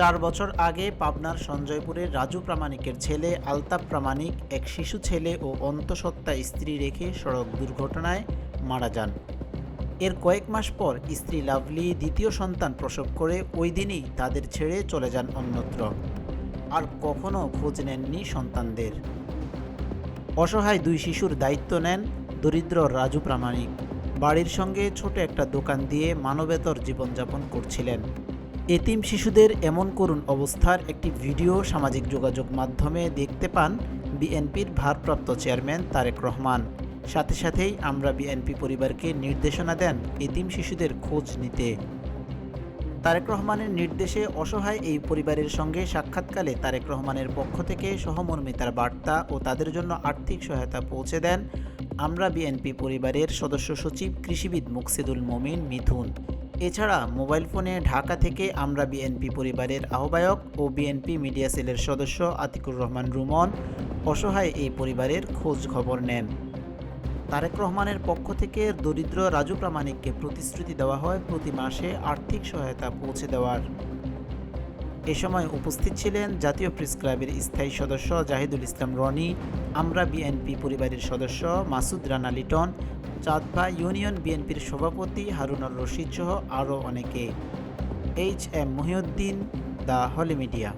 চার বছর আগে পাবনার সঞ্জয়পুরের রাজু প্রামাণিকের ছেলে আলতাফ প্রামাণিক এক শিশু ছেলে ও অন্তঃসত্ত্বা স্ত্রী রেখে সড়ক দুর্ঘটনায় মারা যান। এর কয়েক মাস পর স্ত্রী লাভলি, দ্বিতীয় সন্তান প্রসব করে ওই দিনই তাদের ছেড়ে চলে যান অন্যত্র। আর কখনো খোঁজ নেননি সন্তানদের। অসহায় দুই শিশুর দায়িত্ব নেন দরিদ্র রাজু প্রামাণিক। বাড়ির সঙ্গে ছোট একটা দোকান দিয়ে মানবেতর জীবনযাপন করছিলেন। এতিম শিশুদের এমন করুণ অবস্থার একটি ভিডিও সামাজিক যোগাযোগ মাধ্যমে দেখতে পান বিএনপির ভারপ্রাপ্ত চেয়ারম্যান তারেক রহমান। সাথে সাথেই আমরা বিএনপি পরিবারকে নির্দেশনা দেন এতিম শিশুদের খোঁজ নিতে। তারেক রহমানের নির্দেশে অসহায় এই পরিবারের সঙ্গে সাক্ষাৎকালে তারেক রহমানের পক্ষ থেকে সহমর্মিতার বার্তা ও তাদের জন্য আর্থিক সহায়তা পৌঁছে দেন আমরা বিএনপি পরিবারের সদস্য সচিব কৃষিবিদ মুকসিদুল মমিন মিথুন। এছাড়া মোবাইল ফোনে ঢাকা থেকে আমরা বিএনপি পরিবারের আহ্বায়ক ও বিএনপি মিডিয়া সেলের সদস্য আতিকুর রহমান রুমন অসহায় এই পরিবারের খোঁজ খবর নেন। তারেক রহমানের পক্ষ থেকে দরিদ্র রাজু প্রামাণিককে প্রতিশ্রুতি দেওয়া হয় প্রতি মাসে আর্থিক সহায়তা পৌঁছে দেওয়ার। এ সময় উপস্থিত ছিলেন জাতীয় প্রেস ক্লাবের স্থায়ী সদস্য জাহিদুল ইসলাম রনি, আমরা বিএনপি পরিবারের সদস্য মাসুদ রানা লিটন চাঁদপা ইউনিয়ন বিএনপির সভাপতি হারুনার রশিদ সহ আরও অনেকে। H M Mohiuddin, the holy media.